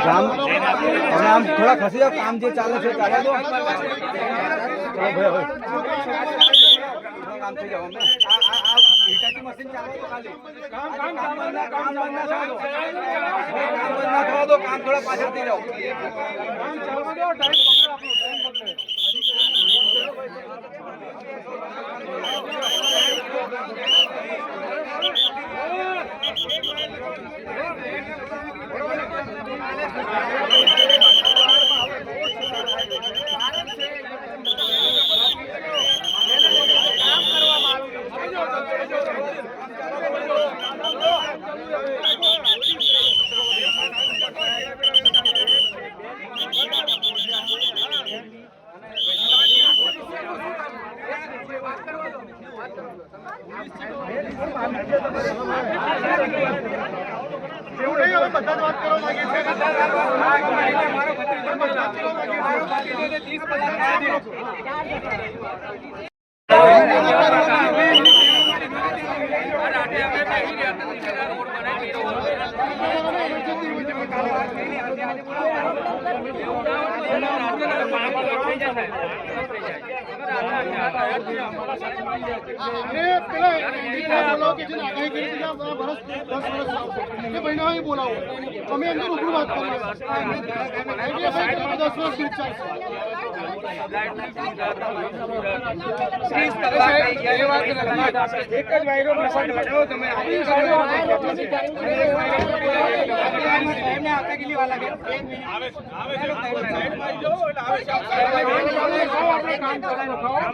કામ હવે આમ થોડા ખસી જાઓ કામ જે ચાલે છે ચાલે દો. કામ થઈ કામ બંધ ના થવા દો હવે કામ બંધ ના થવા દો કામ થોડા પાછળ થઈ જાઓ અને પેલા એમડીને બોલાવો કે જેને આગાહી કરી હતી કે આ વર્ષ દસ વર્ષ આવશે એ ભાઈને બોલાવો અમે એમની રૂબરૂ વાત કરીએ દસ વર્ષ એમને જો આપણે? જો મનાઈ દે તમે તમારે ત્રણ કલાકથી અત્યારે લગી હોય તમારી જોડે બહુ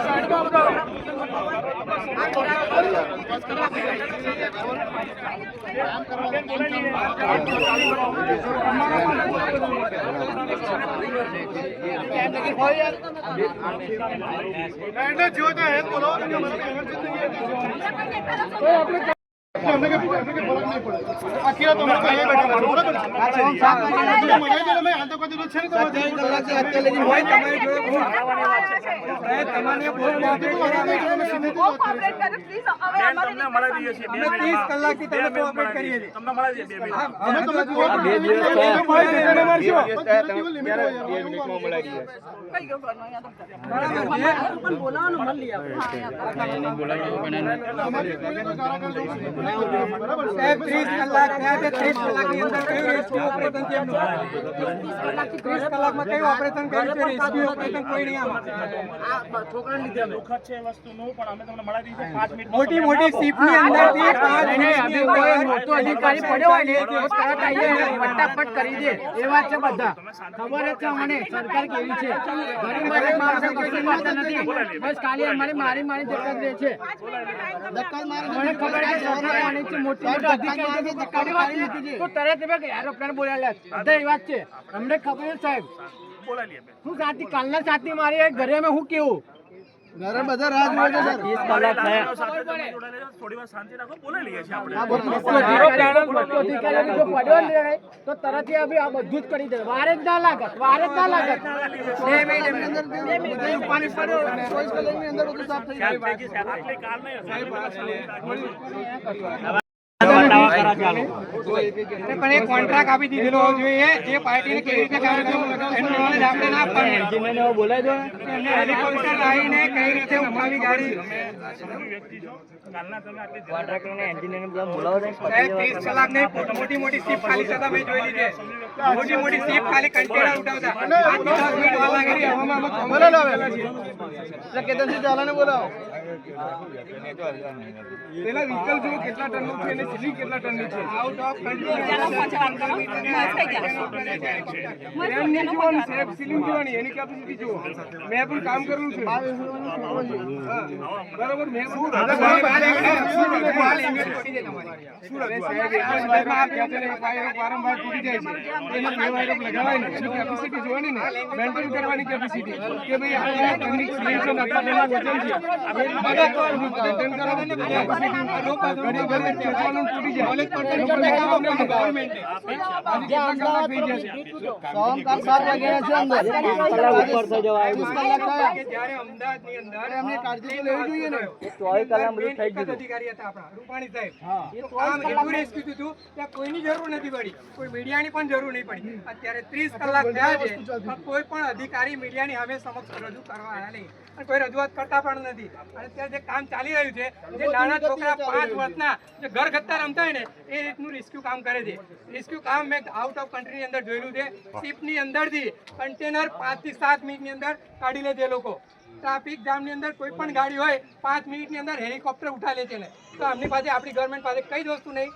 સાહેબ, તમારે બહુ અમે કોઓપરેટ કરે પ્લીઝ હવે અમારે તમને મળાવી દઈએ છીએ બે અમે ત્રીસ મિનિટમાં. કલાકથી બે તમને મિનિટમાં કોઓપરેટ કરીએ છીએ તમને મળાવી દઈએ બે મિનિટમાં. અમે તમે તમને કોઈ બે દિવસ કઈ ગયો ઘરનો અહીંયા તો પણ બોલાવવાનું મળી આવે સાહેબ ત્રીસ કલાક થયા છે ત્રીસ કલાકની અંદર કયું રેસ્ક્યુ ઓપરેશન છે એમનું? ત્રીસ કલાકમાં કયું ઓપરેશન કર્યું છે? રેસ્ક્યુ ઓપરેશન કોઈ નહીં આમાં. દુઃખદ છે વસ્તુનું પણ અમે તમને મળાવી દઈએ પાંચ મિનિટ મોટી મોટી સીપની અંદરથી પાંચ મિનિટની અંદર મોટો અધિકારી પડ્યો હોય ને તો તરત આવીને ફટાફટ કરી દે. એ વાત છે બધા. ખબર જ છે મને સરકાર કેવી છે? ગરીબ માણસો કશું કરતા નથી. બસ ખાલી અમારી મારી મારી રહે છે. મને ખબર છે? છે મોટી મોટી અધિકારી છે, ધક્કા મારી લીધી છે. તો તરત કે એરોપ્લેન બોલાવેલા બધા એ વાત છે. અમને ખબર છે સાહેબ. હું સાથી કાલના સાથી મારી ઘરે મેં હું કેવું? ઘરે બધા રાહ સાથે તમે જોડાયેલા છો, થોડી વાર શાંતિ રાખો બોલાવી લઈએ છીએ આપણે. અધિકારી જો પડ્યો ને તો તરત એ આ બધું જ કરી દે. વારે જ ના લાગત વારે જ ના લાગત. બે મિનિટ બધું પાણી પડ્યો ચોવીસ કલાકની અંદર બધું સાફ થઈ આટલી કાલ નહીં હશે. પણ એ કોન્ટ્રાક્ટ આપી દીધેલો હોવો જોઈએ. જે પાર્ટીને કેવી રીતે કામ કરવું એનું નોલેજ આપણે ના પડે બોલાય દો. હેલિકોપ્ટર લાવીને કઈ રીતે ઉઠાવી ગાડી. વ્યક્તિ છો કાલના તમે આટલી સાહેબ, 30 કલાક નહીં, મોટી મોટી સીપ ખાલી થતા મેં જોઈ લીધી. મોટી મોટી સીપ ખાલી કન્ટેનર ઉઠાવતા. પાંચથી દસ મિનિટ પેલા વ્હીકલ જો કેટલા ટનનું છે અને સિલી કેટલા ટનની છે. આઉટ ઓફ ચાલો સેફ સીલિંગ જોવાની એની કેપેસિટી જુઓ મેં પણ કામ કરેલું છે. બરાબર મેં વારંવાર તૂટી જાય છે. એને બે વાયરો લગાવાય ને એની કેપેસિટી જોવાની ને? મેન્ટેન કરવાની કેપેસિટી કે ભાઈ આ ટનની સીલિંગ છે ને આટલા ટનનું છે. કોઈની જરૂર નથી પડી કોઈ મીડિયાની પણ જરૂર નહીં પડી અત્યારે ત્રીસ કલાક થયા છે કોઈ પણ અધિકારી મીડિયાની હવે સમક્ષ રજૂ કરવાના નહીં અને કોઈ રજૂઆત કરતા પણ નથી. અને અત્યારે જે કામ ચાલી રહ્યું છે જે નાના છોકરા પાંચ વર્ષના જે ઘર ગત્તા રમતા હોય ને એ રીતનું રેસ્ક્યુ કામ કરે છે. રેસ્ક્યુ કામ મેં આઉટ ઓફ કન્ટ્રીની અંદર જોયેલું છે. શિપની અંદરથી કન્ટેનર પાંચથી સાત મિનિટની અંદર કાઢી લે છે લોકો. ટ્રાફિક જામની અંદર કોઈ પણ ગાડી હોય પાંચ મિનિટની અંદર હેલિકોપ્ટર ઉઠા લે છે ને તો આમની પાસે આપણી ગવર્મેન્ટ પાસે કઈ જ વસ્તુ નહીં.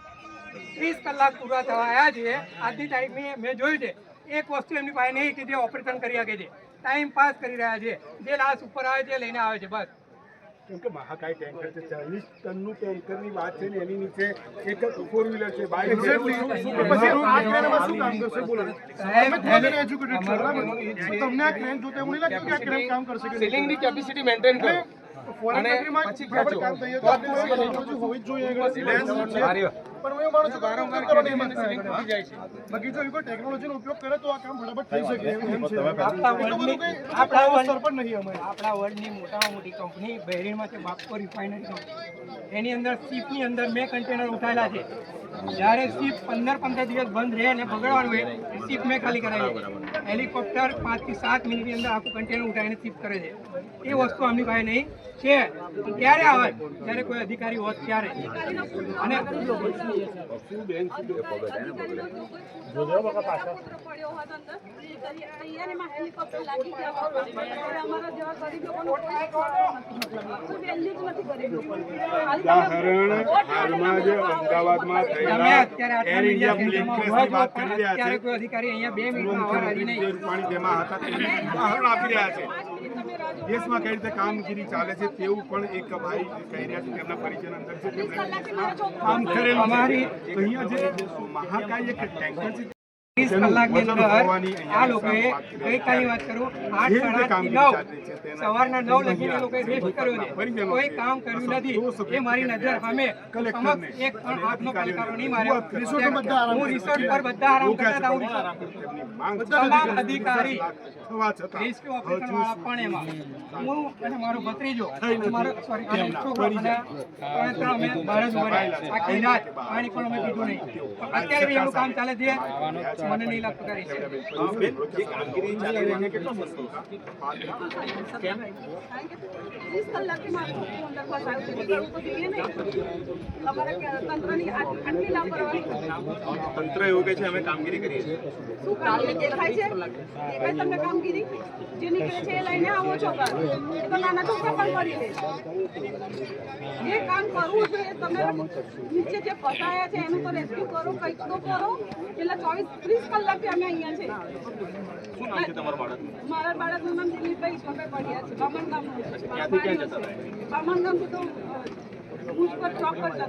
ત્રીસ કલાક પૂરા થવા આવ્યા છે આજની તારીખની મેં જોયું છે. એક વસ્તુ એમની પાસે નહીં કે જે ઓપરેશન કરી શકે છે. ટાઈમ પાસ કરી રહ્યા છે. જે લાશ ઉપર આવે છે લઈને આવે છે બસ. કેમ કે મહાકાય ટેન્કર છે ચાલીસ ટનનું ટેન્કરની વાત છે ને એની નીચે એક ફોર વ્હીલર છે. બાઇક છે પછી આ ક્રેનમાં શું કામ કરશે બોલો. તમે પોતે એજ્યુકેટેડ છો બરાબર? તમને આ ક્રેન જોતા એવું નહીં લાગતું કે આ ક્રેન કામ કરશે કે સિલિંગની કેપેસિટી મેન્ટેન કરો. ફોરેન કન્ટ્રીમાં કામ થઈએ તો હોવી જ જોઈએ. પણ હું એવું માનું છું કે વારંવાર કરવાની થઈ જાય છે. બાકી જો એ કોઈ ટેકનોલોજીનો ઉપયોગ કરે તો આ કામ ફટાફટ થઈ શકે એમ એમ છે. આપણા વર્લ્ડ પર નહીં અમે આપણા વર્લ્ડની મોટામાં મોટી કંપની બહેરીણમાં છે બાપકો રિફાઇનરી એની અંદર શિપની અંદર મેં કન્ટેનર ઉઠાયેલા છે. જ્યારે શિપ પંદર પંદર દિવસ બંધ રહે અને બગડવાનું હોય શિપ મેં ખાલી કરાવી હેલિકોપ્ટર પાંચથી સાત મિનિટની અંદર આખું કન્ટેનર ઉઠાવીને શિફ્ટ કરે છે. એ વસ્તુ આમની પાસે નહીં. છે. ક્યારે આવે? જ્યારે કોઈ અધિકારી હોત ત્યારે. અને અમદાવાદમાં થયેલા એર ઇન્ડિયા વાત કરી રહ્યા છો, અધિકારી અહીંયા બે મિનિટમાં રાજી રૂપાણી તેમાં હતા તેનું ઉદાહરણ આપી રહ્યા છે. દેશમાં કઈ રીતે કામગીરી ચાલે છે તેવું પણ એક ભાઈ કહી રહ્યા છે તેમના પરિચય અંદર છે. દેશમાં કામ કરેલું અમારી અહીંયા જે મહાકાય એક ટેન્કર છે ત્રીસ કલાકની અંદર આ લોકોએ ગઈકાલની વાત કરું આઠ સાડાથી નવ સવારના નવ લગીને લોકોએ રેસ્ટ કર્યો છે. કોઈ કામ કર્યું નથી. એ મારી નજર સામે સમક્ષ એક પણ હાથનો પલકારો નહીં માર્યો. હું રિસોર્ટ પર બધા આરામ કરતા હતા હું તમામ અધિકારી રેસ્ક્યુ ઓપરેશન વાળા પણ એમાં. હું અને મારો ભત્રીજો મારો સોરી અને ત્રણ અમે બહાર જ ઊભા આખી રાત પાણી પણ અમે પીધું નહીં. અત્યારે બી એનું કામ ચાલે છે. મને નહીં લાગતું છે. છે. કે- તંત્રની આ- આટલી લાપરવાહી. તંત્ર એવું કે છે અમે કામગીરી કરીએ છીએ. શું કામ? દેખાય છે? દેખાય તમને કામગીરી? જે નીકળે છે એ લઈને આવો છો ઘર. એ તો નાના છોકરા પણ કરી લે. જે કામ કરવું જોઈએ તમે નીચે જે ફસાયા છે એનું તો રેસ્ક્યુ કરો કંઈક તો કરો. એટલે ચોવીસ ત્રીસ કલાકથી અમે અહીંયા છે. શું નામ છે તમારા બાળકનું? મારા બાળકનું નામ દિલીપભાઈ ઈશ્વરભાઈ પડ્યા છે બામણ ગામનું છે. બામણ ગામથી તો ભુજ પર ચોક પર જતો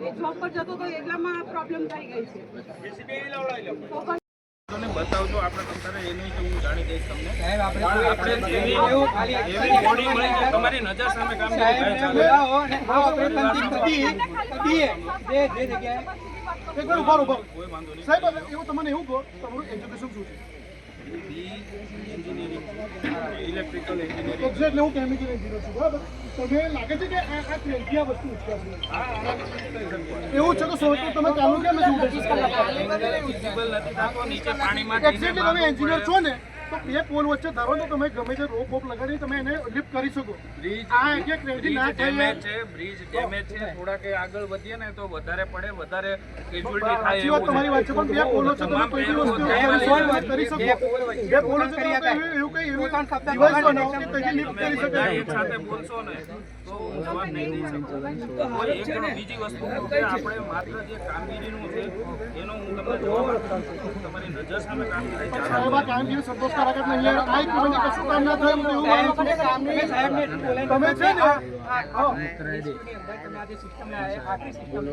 એ જોબ પર જતો તો એટલામાં પ્રોબ્લેમ થઈ ગઈ છે. તમને બતાવજો આપણે તંત્રને એ નહીં કે હું જાણી દઈશ તમને. આપણે આપણે જેવી એવી બોડી મળી છે તમારી નજર સામે થાય સાહેબને છે એક વાર ઊભા ઊભા સાહેબ એવું તમને એવું કહો તમારું એજ્યુકેશન શું છે? ઇલેક્ટ્રિકલ એન્જિનિયરિંગ હું કેમિકલ એન્જિનિયર છું બરાબર? તમને લાગે છે કે આ આ ક્રેન્કી આ વસ્તુ ઉચકાશે એવું છે તો સો તમે ચાલુ કેમ નથી ઉઠે એક્ઝેક્ટલી તમે એન્જિનિયર છો ને તો બે પોલ વચ્ચે ધારો તો તમે ગમે તે રોપ વોપ લગાડી તમે એને લિફ્ટ કરી શકો. આ એક ક્રેન્કી ના ડેમેજ છે બ્રિજ ડેમેજ છે થોડાક કે આગળ વધીએ ને તો વધારે પડે વધારે કેજ્યુઅલ્ટી થાય એવું તમારી વાત છે પણ બે પોલો છે તમે કોઈ બી વસ્તુ કરી શકો. બે પોલ વચ્ચે એવું કઈ એવું ડિવાઇસ બનાવો કે તમે લિફ્ટ કરી શકો. એક સાથે બોલશો ને. જવાબ બીજી વસ્તુ આપણે માત્ર જે કામગીરીનું છે. એનો હું તમને જવાબ તમારી નજર સામે આ રેસ્ક્યુની